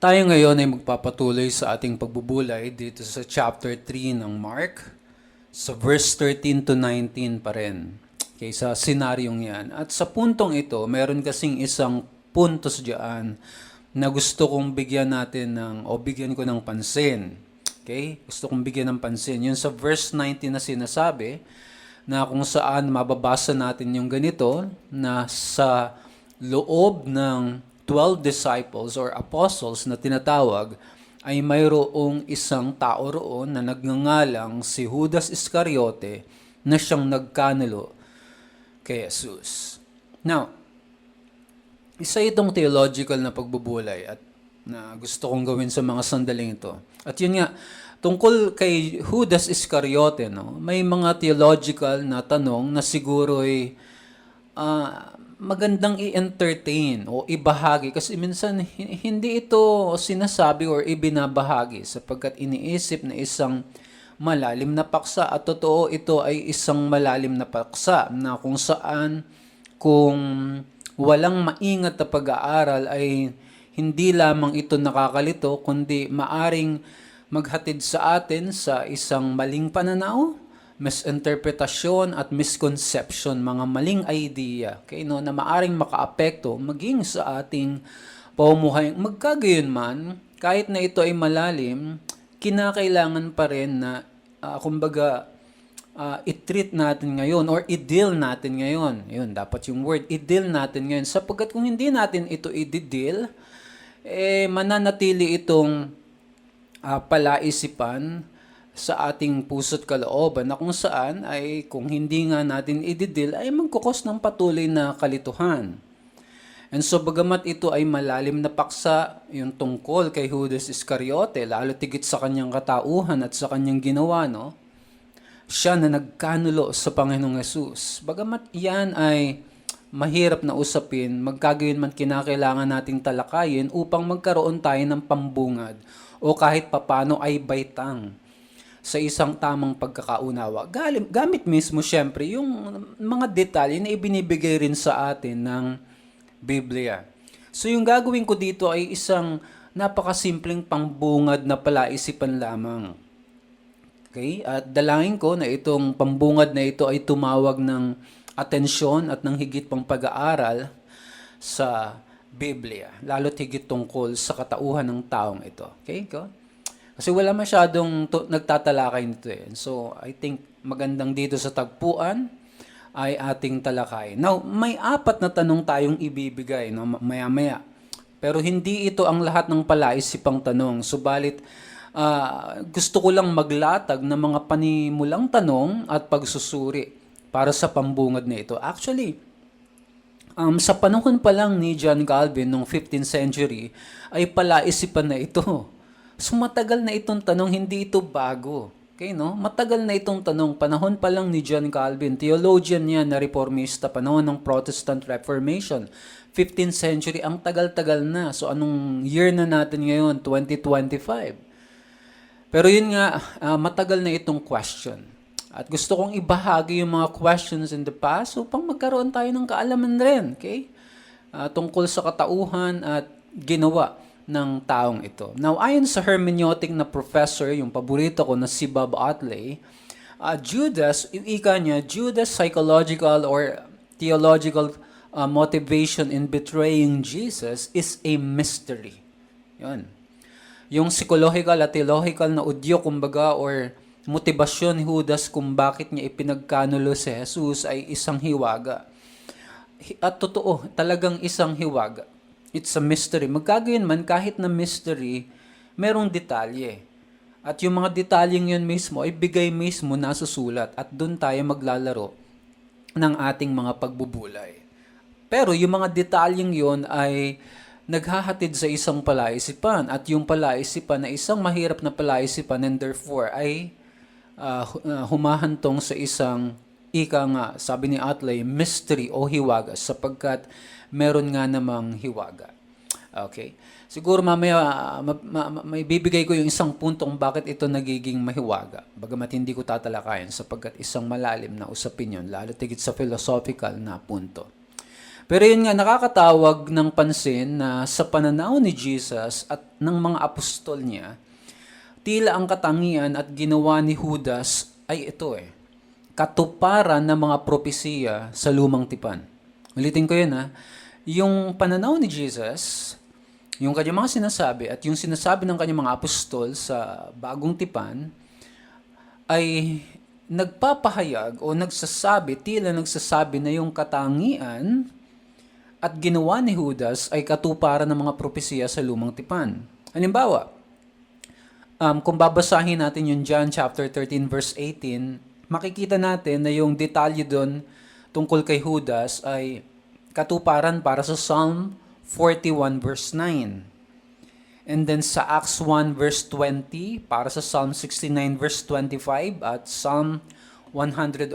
Tayo ngayon ay magpapatuloy sa ating pagbubulay dito sa chapter 3 ng Mark, sa verse 13 to 19 pa rin. Okay, sa senaryong yan. At sa puntong ito, meron kasing isang puntos diyan na gusto kong bigyan natin ng, o bigyan ko ng pansin. Okay? Gusto kong bigyan ng pansin. Yun sa verse 19 na sinasabi, na kung saan mababasa natin yung ganito, na sa loob ng 12 disciples or apostles na tinatawag, ay mayroong isang tao roon na nagngangalang si Judas Iscariote na siyang nagkanalo kay Jesus. Now, isa itong theological na pagbubulay at na gusto kong gawin sa mga sandaling ito. At yun nga, tungkol kay Judas Iscariote, no, may mga theological na tanong na siguro ay ah, magandang i-entertain o ibahagi. Kasi minsan hi- hindi ito sinasabi or ibinabahagi sapagkat iniisip na isang malalim na paksa at totoo ito ay isang malalim na paksa na kung saan kung walang maingat na pag-aaral ay hindi lamang ito nakakalito kundi maaring maghatid sa atin sa isang maling pananaw misinterpretasyon at misconception, mga maling idea, okay, no, na maaring makaapekto maging sa ating pamumuhay. Magkagayon man, kahit na ito ay malalim, kinakailangan pa rin na, ah, kumbaga, ah, i-treat natin ngayon or i-deal natin ngayon. Yun, dapat yung word, i-deal natin ngayon. Sapagkat kung hindi natin ito i-deal, eh, mananatili itong ah, palaisipan sa ating puso't kalooban na kung saan ay kung hindi nga natin ididil ay magkukos ng patuloy na kalituhan. And so bagamat ito ay malalim na paksa yung tungkol kay Judas Iscariote, lalo tigit sa kanyang katauhan at sa kanyang ginawa, no? Siya na nagkanulo sa Panginoong Yesus. Bagamat yan ay mahirap na usapin, magkagayon man kinakailangan nating talakayin upang magkaroon tayo ng pambungad o kahit papano ay baitang sa isang tamang pagkakaunawa. Galim, gamit mismo syempre yung mga detalye na ibinibigay rin sa atin ng Biblia. So yung gagawin ko dito ay isang napakasimpleng pangbungad na palaisipan lamang. Okay? At dalangin ko na itong pambungad na ito ay tumawag ng atensyon at ng higit pang pag-aaral sa Biblia, lalo't higit tungkol sa katauhan ng taong ito. Okay? Go? Kasi wala masyadong to, nagtatalakay nito eh. So, I think magandang dito sa tagpuan ay ating talakay. Now, may apat na tanong tayong ibibigay no, maya-maya. Pero hindi ito ang lahat ng palaisipang tanong. Subalit, ah, gusto ko lang maglatag ng mga panimulang tanong at pagsusuri para sa pambungad na ito. Actually, Um, sa panahon pa lang ni John Calvin noong 15th century ay palaisipan na ito. So matagal na itong tanong, hindi ito bago. Okay, no? Matagal na itong tanong, panahon pa lang ni John Calvin, theologian niya na reformista, panahon ng Protestant Reformation. 15th century, ang tagal-tagal na. So anong year na natin ngayon? 2025. Pero yun nga, ah, matagal na itong question. At gusto kong ibahagi yung mga questions in the past upang magkaroon tayo ng kaalaman rin, okay? Ah, tungkol sa katauhan at ginawa ng taong ito. Now, ayon sa hermeneutic na professor, yung paborito ko na si Bob Otley, ah, Judas, yung ika niya, Judas' psychological or theological ah, motivation in betraying Jesus is a mystery. Yun yung psychological at theological na udyo kumbaga or motibasyon ni Judas kung bakit niya ipinagkanulo si Jesus ay isang hiwaga. Hi- At totoo, talagang isang hiwaga. It's a mystery. Magkagayon man, kahit na mystery, merong detalye. At yung mga detalyeng yun mismo ay bigay mismo nasusulat at doon tayo maglalaro ng ating mga pagbubulay. Pero yung mga detalyeng yon ay naghahatid sa isang palaisipan at yung palaisipan na isang mahirap na palaisipan and therefore ay ah, humahantong sa isang ika nga, sabi ni Atley, mystery o hiwaga sapagkat meron nga namang hiwaga. Okay. Siguro mamaya ah, ma- ma- ma- may bibigay ko yung isang punto kung bakit ito nagiging mahiwaga. Bagamat hindi ko tatalakayan sapagkat isang malalim na usapin yun, lalo tigit sa philosophical na punto. Pero yun nga, nakakatawag ng pansin na sa pananaw ni Jesus at ng mga apostol niya, tila ang katangian at ginawa ni Judas ay ito eh, katuparan ng mga propesiya sa lumang tipan. Ulitin ko yun ha. Yung pananaw ni Jesus, yung kanyang mga sinasabi at yung sinasabi ng kanyang mga apostol sa bagong tipan, ay nagpapahayag o nagsasabi, tila nagsasabi na yung katangian at ginawa ni Judas ay katuparan ng mga propesiya sa lumang tipan. Halimbawa, um, kung babasahin natin yung John chapter 13 verse 18, makikita natin na yung detalye doon tungkol kay Judas ay katuparan para sa Psalm 41 verse 9. And then sa Acts 1 verse 20, para sa Psalm 69 verse 25 at Psalm 109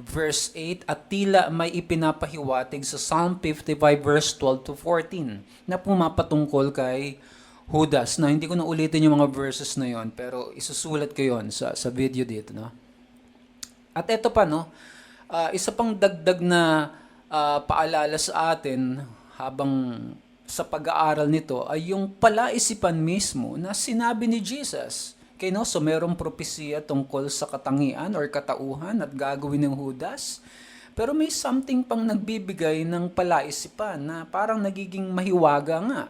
verse 8 at tila may ipinapahiwatig sa Psalm 55 verse 12 to 14 na pumapatungkol kay Judas na hindi ko na ulitin yung mga verses na yon pero isusulat ko yon sa sa video dito no. At eto pa no, ah, isa pang dagdag na ah, paalala sa atin habang sa pag-aaral nito ay yung palaisipan mismo na sinabi ni Jesus. Okay, no? So merong propesiya tungkol sa katangian or katauhan at gagawin ng Judas. Pero may something pang nagbibigay ng palaisipan na parang nagiging mahiwaga nga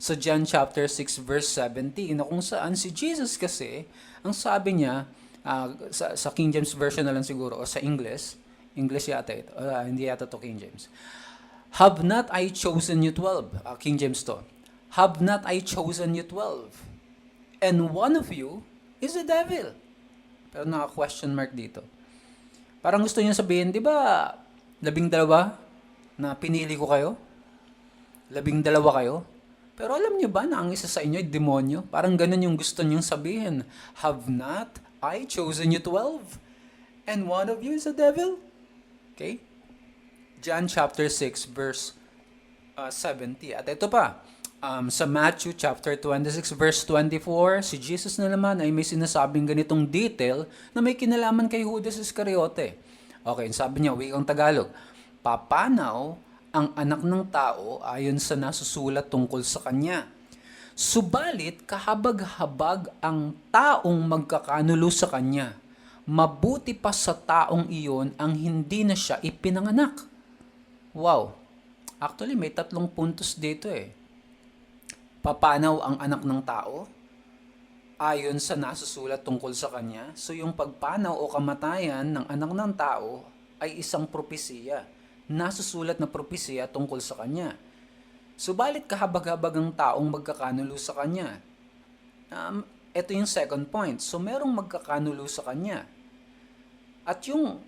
sa John chapter 6 verse 17 na kung saan si Jesus kasi ang sabi niya ah, sa, sa King James version na lang siguro o sa English English yata ito. Ah, hindi yata to King James. Have not I chosen you 12 Ah, King James to. Have not I chosen you 12 and one of you is the devil. Pero naka question mark dito. Parang gusto niya sabihin di ba labing dalawa na pinili ko kayo? Labing dalawa kayo? Pero alam niyo ba na ang isa sa inyo ay demonyo? Parang ganun yung gusto niyong sabihin. Have not I chosen you 12? And one of you is a devil? Okay? John chapter 6 verse uh, 70. At ito pa, um, sa Matthew chapter 26 verse 24, si Jesus na naman ay may sinasabing ganitong detail na may kinalaman kay Judas Iscariote. Okay, sabi niya, wikang Tagalog, papanaw ang anak ng tao ayon sa nasusulat tungkol sa kanya. Subalit kahabag-habag ang taong magkakanulo sa kanya. Mabuti pa sa taong iyon ang hindi na siya ipinanganak. Wow. Actually, may tatlong puntos dito eh. Papanaw ang anak ng tao ayon sa nasusulat tungkol sa kanya. So yung pagpanaw o kamatayan ng anak ng tao ay isang propesiya nasusulat na propesya tungkol sa kanya. Subalit kahabag-habag ang taong magkakanulo sa kanya. Um, ito yung second point. So merong magkakanulo sa kanya. At yung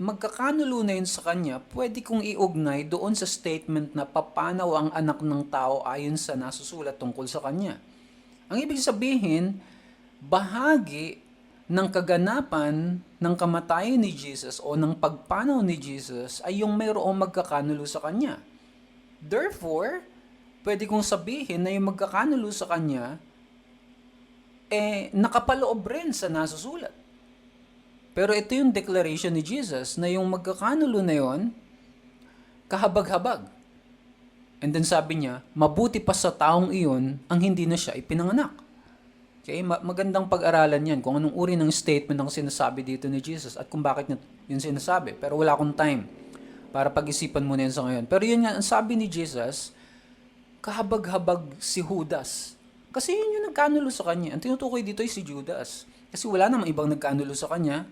magkakanulo na yun sa kanya, pwede kong iugnay doon sa statement na papanaw ang anak ng tao ayon sa nasusulat tungkol sa kanya. Ang ibig sabihin, bahagi ng kaganapan ng kamatayan ni Jesus o ng pagpanaw ni Jesus ay yung mayroong magkakanulo sa Kanya. Therefore, pwede kong sabihin na yung magkakanulo sa Kanya eh nakapaloob rin sa nasusulat. Pero ito yung declaration ni Jesus na yung magkakanulo na yon kahabag-habag. And then sabi niya, mabuti pa sa taong iyon ang hindi na siya ipinanganak. Okay, ma- magandang pag-aralan yan kung anong uri ng statement ang sinasabi dito ni Jesus at kung bakit yun sinasabi. Pero wala akong time para pag-isipan muna yan sa ngayon. Pero yun nga, ang sabi ni Jesus, kahabag-habag si Judas. Kasi yun yung nagkanulo sa kanya. Ang tinutukoy dito ay si Judas. Kasi wala namang ibang nagkanulo sa kanya,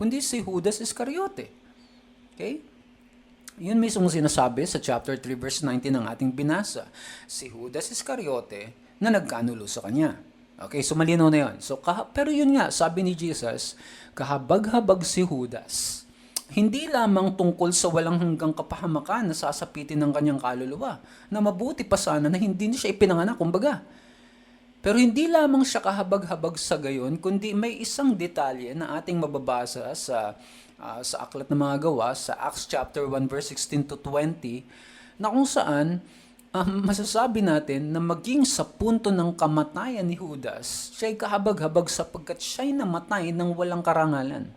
kundi si Judas Iscariote. Okay? Yun mismo sinasabi sa chapter 3 verse 19 ng ating binasa. Si Judas Iscariote na nagkanulo sa kanya. Okay, so malinaw na yun. So, pero yun nga, sabi ni Jesus, kahabag-habag si Judas. Hindi lamang tungkol sa walang hanggang kapahamakan na sasapitin ng kanyang kaluluwa, na mabuti pa sana na hindi na siya ipinanganak, kumbaga. Pero hindi lamang siya kahabag-habag sa gayon, kundi may isang detalye na ating mababasa sa ah, sa aklat ng mga gawa, sa Acts chapter 1 verse 16 to 20, na kung saan um, masasabi natin na maging sa punto ng kamatayan ni Judas, siya'y kahabag-habag sapagkat siya'y namatay ng walang karangalan.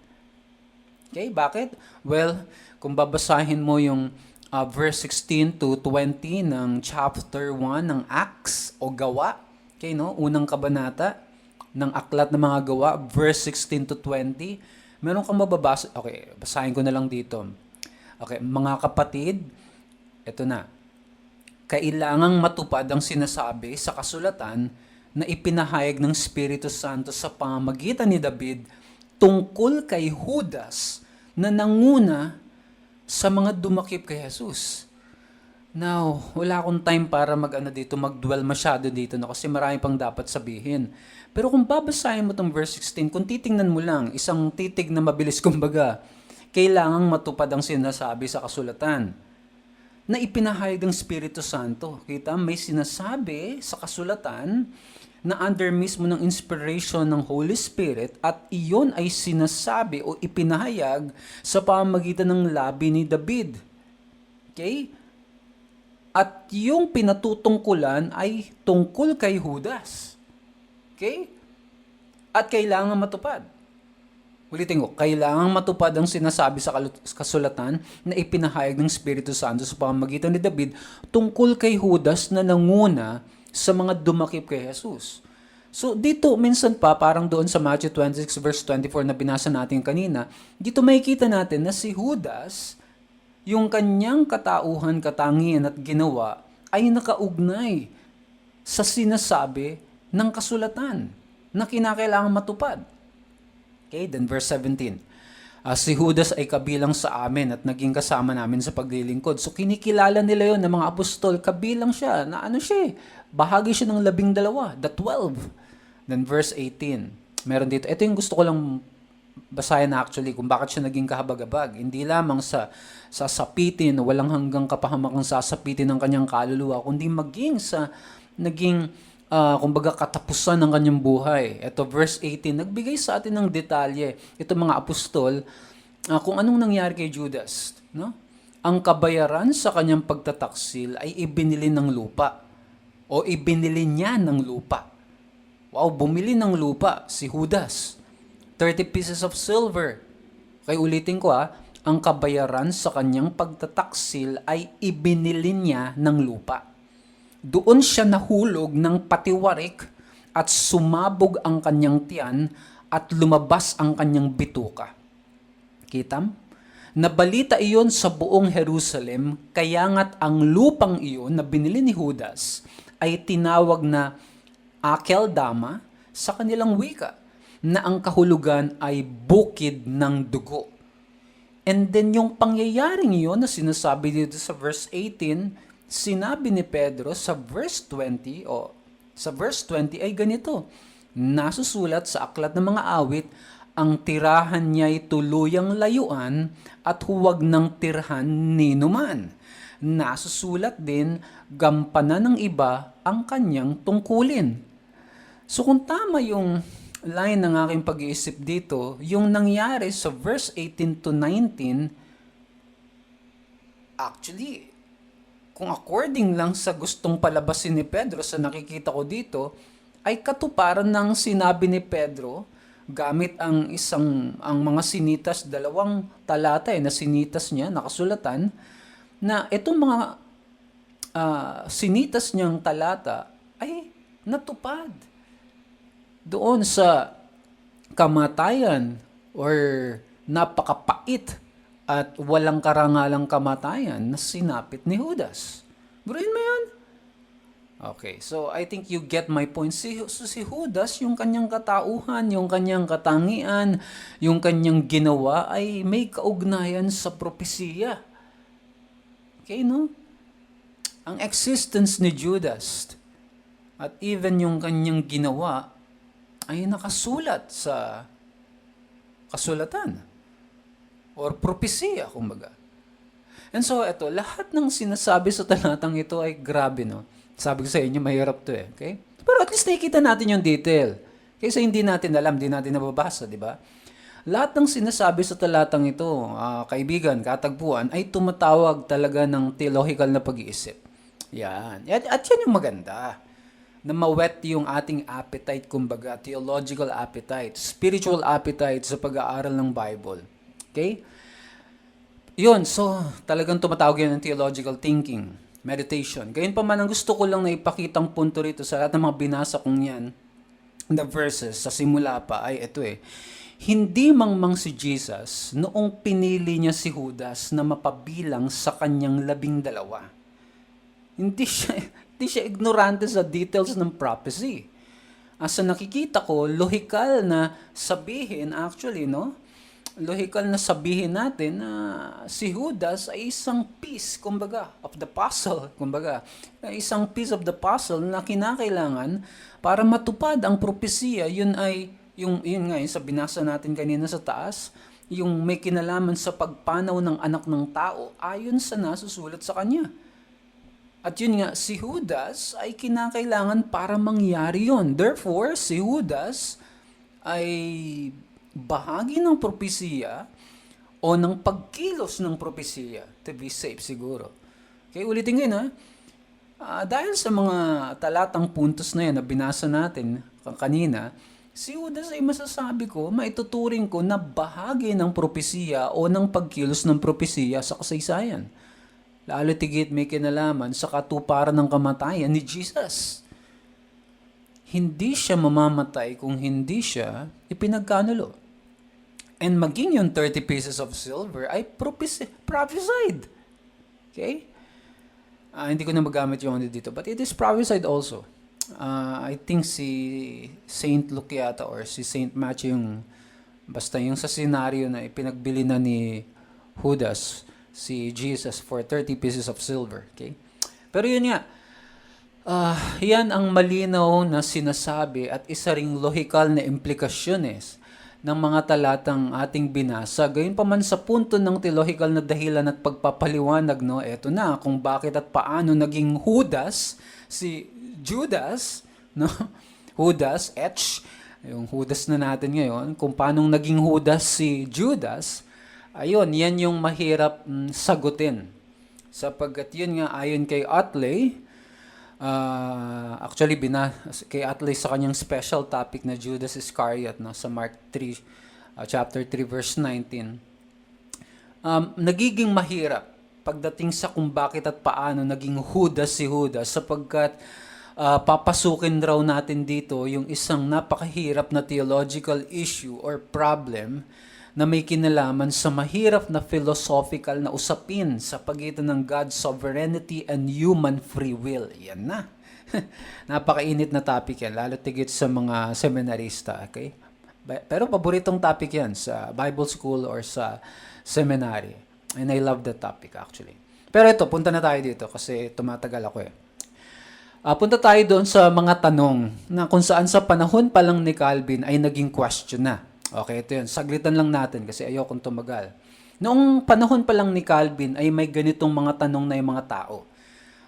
Okay, bakit? Well, kung babasahin mo yung uh, verse 16 to 20 ng chapter 1 ng Acts o Gawa. Okay, no? Unang kabanata ng Aklat ng mga Gawa, verse 16 to 20. Meron kang mababasa. Okay, basahin ko na lang dito. Okay, mga kapatid, eto na. Kailangang matupad ang sinasabi sa kasulatan na ipinahayag ng Espiritu Santo sa pamamagitan ni David tungkol kay Judas na nanguna sa mga dumakip kay Jesus. Now, wala akong time para mag-ano dito, mag-dwell masyado dito no, kasi marami pang dapat sabihin. Pero kung babasahin mo tong verse 16, kung titingnan mo lang, isang titig na mabilis kumbaga, kailangang matupad ang sinasabi sa kasulatan na ipinahayag ng Espiritu Santo. Kita, may sinasabi sa kasulatan na under mismo ng inspiration ng Holy Spirit at iyon ay sinasabi o ipinahayag sa pamamagitan ng labi ni David. Okay? At yung pinatutungkulan ay tungkol kay Judas. Okay? At kailangan matupad. Ulitin ko, kailangan matupad ang sinasabi sa kasulatan na ipinahayag ng Espiritu Santo sa pamamagitan ni David tungkol kay Judas na nanguna sa mga dumakip kay Jesus. So dito minsan pa parang doon sa Matthew 26 verse 24 na binasa natin kanina, dito makikita natin na si Judas yung kanyang katauhan, katangian at ginawa ay nakaugnay sa sinasabi ng kasulatan na kinakailangan matupad. Okay, then verse 17. Ah, si Judas ay kabilang sa amin at naging kasama namin sa paglilingkod. So kinikilala nila yon ng mga apostol, kabilang siya, na ano siya, eh, bahagi siya ng labing dalawa, the 12. Then verse 18, meron dito, ito yung gusto ko lang basahin actually kung bakit siya naging kahabag-habag. Hindi lamang sa sasapitin, walang hanggang kapahamakang sasapitin ng kanyang kaluluwa, kundi maging sa naging ah, kumbaga katapusan ng kanyang buhay. Ito verse 18, nagbigay sa atin ng detalye. Ito mga apostol, ah, kung anong nangyari kay Judas. No? Ang kabayaran sa kanyang pagtataksil ay ibinili ng lupa o ibinili niya ng lupa. Wow, bumili ng lupa si Judas. 30 pieces of silver. Kaya ulitin ko ha, ang kabayaran sa kanyang pagtataksil ay ibinili niya ng lupa. Doon siya nahulog ng patiwarik at sumabog ang kanyang tiyan at lumabas ang kanyang bituka. Kitam? Nabalita iyon sa buong Jerusalem, kaya nga't ang lupang iyon na binili ni Judas ay tinawag na Akeldama sa kanilang wika na ang kahulugan ay bukid ng dugo. And then yung pangyayaring iyon na sinasabi dito sa verse 18, sinabi ni Pedro sa verse 20 o sa verse 20 ay ganito. Nasusulat sa aklat ng mga awit, ang tirahan niya'y tuluyang layuan at huwag ng tirhan ni numan. Nasusulat din, gampanan ng iba ang kanyang tungkulin. So kung tama yung line ng aking pag-iisip dito, yung nangyari sa verse 18 to 19, actually, kung according lang sa gustong palabasin ni Pedro sa nakikita ko dito, ay katuparan ng sinabi ni Pedro gamit ang isang ang mga sinitas dalawang talata eh, na sinitas niya nakasulatan na itong mga ah, sinitas niyang talata ay natupad doon sa kamatayan or napakapait at walang karangalang kamatayan na sinapit ni Judas. Buruin mo yun? Okay, so I think you get my point. Si, so si Judas, yung kanyang katauhan, yung kanyang katangian, yung kanyang ginawa ay may kaugnayan sa propesiya. Okay, no? Ang existence ni Judas at even yung kanyang ginawa ay nakasulat sa kasulatan or propesiya, kumbaga. And so, ito, lahat ng sinasabi sa talatang ito ay grabe, no? Sabi ko sa inyo, mahirap to eh, okay? Pero at least nakikita natin yung detail. Kaysa hindi natin alam, hindi natin nababasa, di ba? Lahat ng sinasabi sa talatang ito, ah, kaibigan, katagpuan, ay tumatawag talaga ng theological na pag-iisip. Yan. At, at yan yung maganda na mawet yung ating appetite, kumbaga, theological appetite, spiritual appetite sa pag-aaral ng Bible. Okay? Yun, so talagang tumatawag yan ng theological thinking, meditation. Gayun pa man, ang gusto ko lang na ipakitang punto rito sa lahat ng mga binasa kong yan, the verses sa simula pa ay ito eh. Hindi mangmang si Jesus noong pinili niya si Judas na mapabilang sa kanyang labing dalawa. Hindi siya, hindi siya ignorante sa details ng prophecy. Asa nakikita ko, lohikal na sabihin actually, no? Lohikal na sabihin natin na si Judas ay isang piece, kumbaga, of the puzzle, kumbaga. Isang piece of the puzzle na kinakailangan para matupad ang propesya. Yun ay, yung, yun nga, yung sa binasa natin kanina sa taas, yung may kinalaman sa pagpanaw ng anak ng tao ayon sa nasusulat sa kanya. At yun nga, si Judas ay kinakailangan para mangyari yon. Therefore, si Judas ay bahagi ng propesiya o ng pagkilos ng propesiya to be safe siguro. Okay, ulitin ko yun ha. Ah, dahil sa mga talatang puntos na yan na binasa natin kanina, si Judas ay masasabi ko, maituturing ko na bahagi ng propesiya o ng pagkilos ng propesiya sa kasaysayan. Lalo tigit may kinalaman sa katuparan ng kamatayan ni Jesus. Hindi siya mamamatay kung hindi siya ipinagkanulo. And maging yung 30 pieces of silver ay prophes- prophesied. Okay? Ah, hindi ko na magamit yung ano dito. But it is prophesied also. Ah, I think si Saint Luke yata or si Saint Matthew yung basta yung sa senaryo na ipinagbili na ni Judas si Jesus for 30 pieces of silver. Okay? Pero yun nga, ah, yan ang malinaw na sinasabi at isa ring lohikal na implikasyones ng mga talatang ating binasa. Gayon pa man sa punto ng theological na dahilan at pagpapaliwanag, no, eto na kung bakit at paano naging Judas, si Judas, no, Judas, H, yung Judas na natin ngayon, kung paano naging Judas si Judas, ayun, yan yung mahirap mm, sagutin. Sapagkat yun nga, ayon kay Otley, Ah, actually bina kay Atley sa kanyang special topic na Judas Iscariot no sa Mark 3 ah, chapter 3 verse 19. Um, nagiging mahirap pagdating sa kung bakit at paano naging Judas si Judas sapagkat ah, papasukin raw natin dito yung isang napakahirap na theological issue or problem na may kinalaman sa mahirap na philosophical na usapin sa pagitan ng God's sovereignty and human free will. Yan na. Napakainit na topic yan, lalo tigit sa mga seminarista. Okay? Pero paboritong topic yan sa Bible school or sa seminary. And I love that topic actually. Pero ito, punta na tayo dito kasi tumatagal ako eh. Ah, punta tayo doon sa mga tanong na kung saan sa panahon pa lang ni Calvin ay naging question na. Okay, ito yun. Saglitan lang natin kasi ayokong tumagal. Noong panahon pa lang ni Calvin ay may ganitong mga tanong na yung mga tao.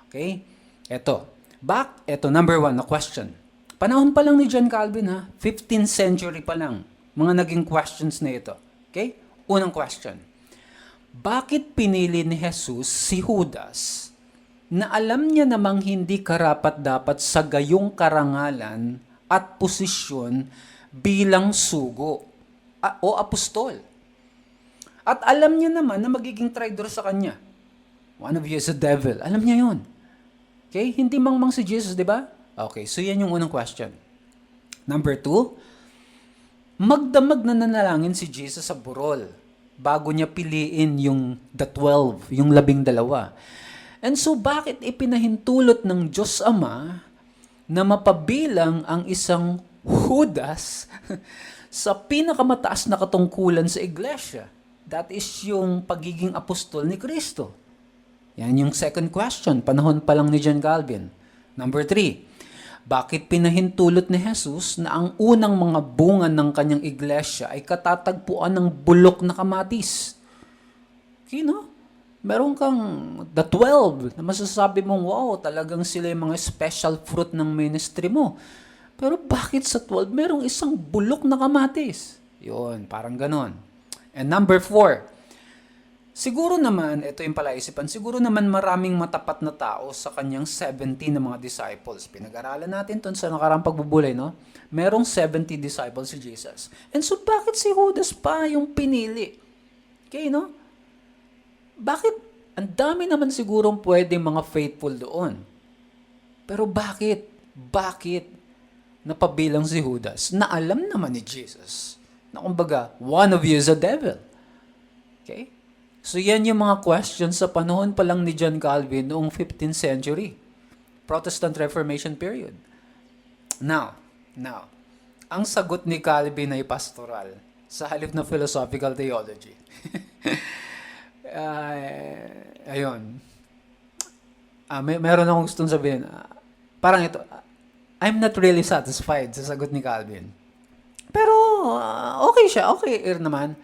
Okay? Ito. Back, ito, number one na question. Panahon pa lang ni John Calvin ha. 15th century pa lang. Mga naging questions na ito. Okay? Unang question. Bakit pinili ni Jesus si Judas na alam niya namang hindi karapat dapat sa gayong karangalan at posisyon bilang sugo o apostol? At alam niya naman na magiging traitor sa kanya. One of you is a devil. Alam niya yon. Okay? Hindi mangmang si Jesus, di ba? Okay, so yan yung unang question. Number two, magdamag na nanalangin si Jesus sa burol bago niya piliin yung the 12, yung labing dalawa. And so bakit ipinahintulot ng Diyos Ama na mapabilang ang isang Judas sa pinakamataas na katungkulan sa iglesia? That is yung pagiging apostol ni Kristo. Yan yung second question, panahon pa lang ni John Calvin. Number three, bakit pinahintulot ni Jesus na ang unang mga bunga ng kanyang iglesia ay katatagpuan ng bulok na kamatis? Okay, no? Meron kang the 12 na masasabi mong, wow, talagang sila yung mga special fruit ng ministry mo. Pero bakit sa 12 merong isang bulok na kamatis? Yun, parang ganon. And number four, siguro naman, ito yung palaisipan, siguro naman maraming matapat na tao sa kanyang 70 na mga disciples. Pinag-aralan natin to sa nakarang pagbubulay, no? Merong 70 disciples si Jesus. And so, bakit si Judas pa yung pinili? Okay, no? bakit ang dami naman sigurong pwedeng mga faithful doon. Pero bakit? Bakit napabilang si Judas na alam naman ni Jesus na kumbaga, one of you is a devil. Okay? So yan yung mga questions sa panahon pa lang ni John Calvin noong 15th century. Protestant Reformation period. Now, now, ang sagot ni Calvin ay pastoral sa halip na philosophical theology. Ah, ayun. Ah, may meron akong gustong sabihin. Ah, parang ito, ah, I'm not really satisfied sa sagot ni Calvin. Pero ah, okay siya, okay er naman.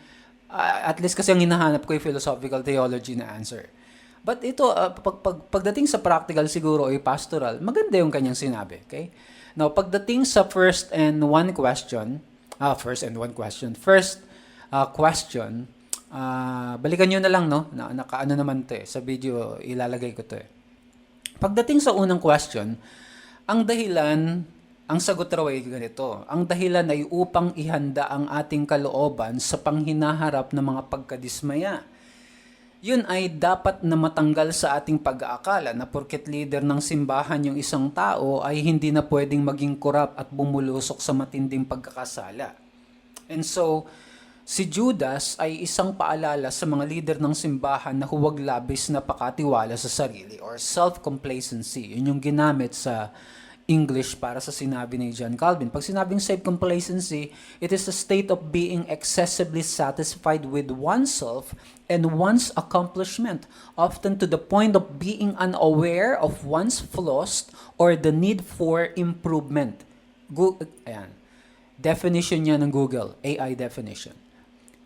Ah, at least kasi ang hinahanap ko yung philosophical theology na answer. But ito, ah, pag, pag, pagdating sa practical siguro ay pastoral, maganda yung kanyang sinabi. Okay? Now, pagdating sa first and one question, ah, first and one question, first ah, question, ah, balikan nyo na lang, no? Na, nakaano naman to eh. Sa video, ilalagay ko to eh. Pagdating sa unang question, ang dahilan, ang sagot raw ay ganito. Ang dahilan ay upang ihanda ang ating kalooban sa panghinaharap ng mga pagkadismaya. Yun ay dapat na matanggal sa ating pag-aakala na porket leader ng simbahan yung isang tao ay hindi na pwedeng maging korap at bumulusok sa matinding pagkakasala. And so, si Judas ay isang paalala sa mga leader ng simbahan na huwag labis na pakatiwala sa sarili or self-complacency. Yun yung ginamit sa English para sa sinabi ni John Calvin. Pag sinabing self-complacency, it is a state of being excessively satisfied with oneself and one's accomplishment, often to the point of being unaware of one's flaws or the need for improvement. Go, ayan. Definition niya ng Google, AI definition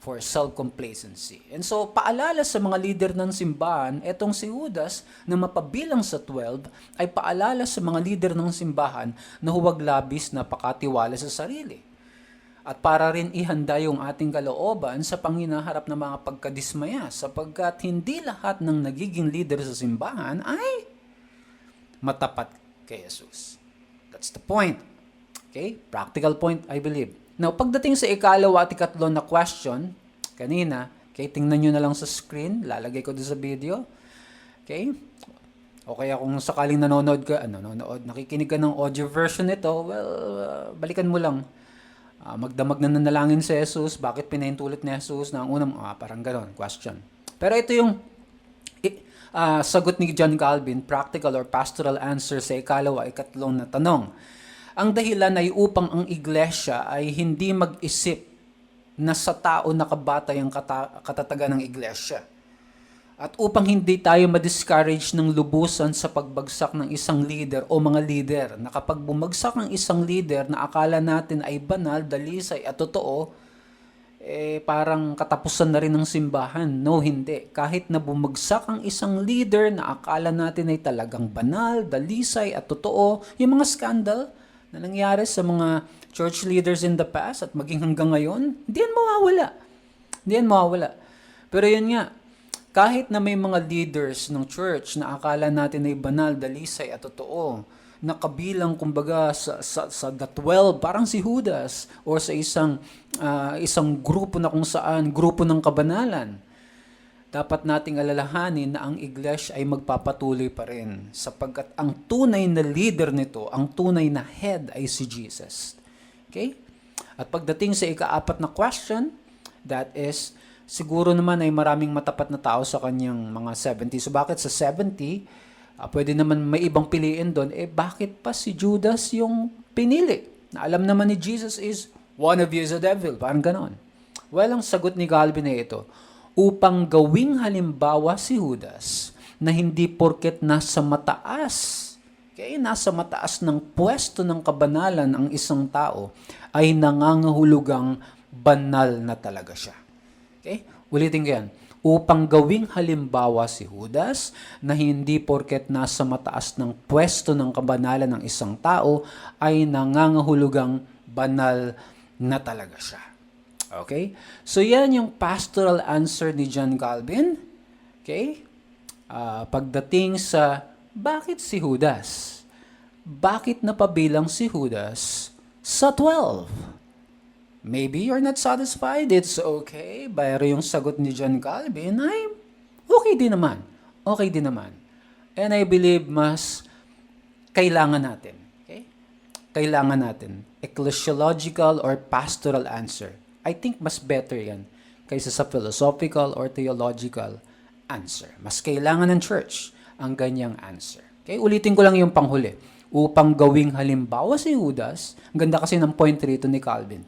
for self-complacency. And so, paalala sa mga leader ng simbahan, etong si Judas na mapabilang sa 12 ay paalala sa mga leader ng simbahan na huwag labis na pakatiwala sa sarili. At para rin ihanda yung ating kalooban sa panginaharap ng mga pagkadismaya sapagkat hindi lahat ng nagiging leader sa simbahan ay matapat kay Jesus. That's the point. Okay? Practical point, I believe. Now, pagdating sa ikalawa at ikatlo na question, kanina, okay, tingnan nyo na lang sa screen, lalagay ko doon sa video. Okay? O kaya kung sakaling nanonood ka, ano, nanonood, nakikinig ka ng audio version nito, well, uh, balikan mo lang. Ah, magdamag na nanalangin si Jesus, bakit pinahintulot ni Jesus na ang unang, ah, parang ganon, question. Pero ito yung ah, sagot ni John Calvin, practical or pastoral answer sa ikalawa, ikatlong na tanong. Ang dahilan ay upang ang iglesia ay hindi mag-isip na sa tao nakabatay ang kata- katatagan ng iglesia. At upang hindi tayo ma-discourage ng lubusan sa pagbagsak ng isang leader o mga leader na kapag bumagsak ng isang leader na akala natin ay banal, dalisay at totoo, eh parang katapusan na rin ng simbahan. No, hindi. Kahit na bumagsak ang isang leader na akala natin ay talagang banal, dalisay at totoo, yung mga scandal, na nangyari sa mga church leaders in the past at maging hanggang ngayon, hindi yan mawawala. Hindi yan mawawala. Pero yun nga, kahit na may mga leaders ng church na akala natin ay banal, dalisay at totoo, na kabilang kumbaga sa, sa, sa the 12, parang si Judas, or sa isang, ah, isang grupo na kung saan, grupo ng kabanalan, dapat nating alalahanin na ang iglesia ay magpapatuloy pa rin sapagkat ang tunay na leader nito, ang tunay na head ay si Jesus. Okay? At pagdating sa ikaapat na question, that is, siguro naman ay maraming matapat na tao sa kanyang mga 70. So bakit sa 70, ah, pwede naman may ibang piliin doon, eh bakit pa si Judas yung pinili? Na alam naman ni Jesus is, one of you is a devil. Parang ganon. Well, ang sagot ni Calvin ay ito, upang gawing halimbawa si Judas na hindi porket nasa mataas, kaya nasa mataas ng pwesto ng kabanalan ang isang tao, ay nangangahulugang banal na talaga siya. Okay? Ulitin ko yan. Upang gawing halimbawa si Judas na hindi porket nasa mataas ng pwesto ng kabanalan ng isang tao ay nangangahulugang banal na talaga siya. Okay? So yan yung pastoral answer ni John Calvin. Okay? Ah, pagdating sa bakit si Judas? Bakit napabilang si Judas sa 12? Maybe you're not satisfied. It's okay. Pero yung sagot ni John Calvin ay okay din naman. Okay din naman. And I believe mas kailangan natin. Okay? Kailangan natin. Ecclesiological or pastoral answer. I think mas better yan kaysa sa philosophical or theological answer. Mas kailangan ng church ang ganyang answer. Okay? Ulitin ko lang yung panghuli. Upang gawing halimbawa si Judas, ang ganda kasi ng point rito ni Calvin,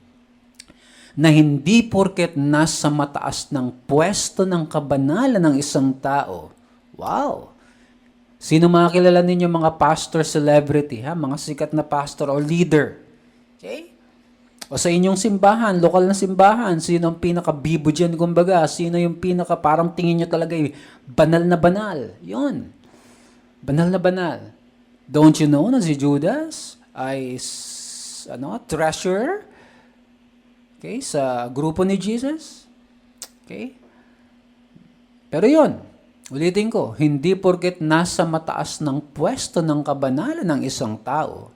na hindi porket nasa mataas ng pwesto ng kabanalan ng isang tao. Wow! Sino mga kilala ninyo mga pastor celebrity, ha? Mga sikat na pastor or leader. Okay? O sa inyong simbahan, lokal na simbahan, sino ang pinaka-bibo dyan, kumbaga? Sino yung pinaka, parang tingin nyo talaga, eh, banal na banal. Yon. Banal na banal. Don't you know na si Judas ay, ano, treasurer? Okay, sa grupo ni Jesus. Okay? Pero yon, ulitin ko, hindi porket nasa mataas ng pwesto ng kabanalan ng isang tao,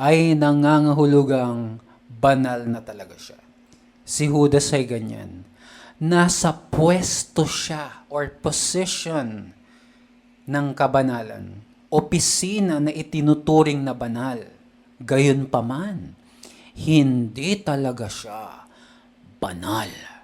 ay nangangahulugang banal na talaga siya. Si Judas ay ganyan. Nasa pwesto siya or position ng kabanalan. Opisina na itinuturing na banal. Gayon pa man, hindi talaga siya banal.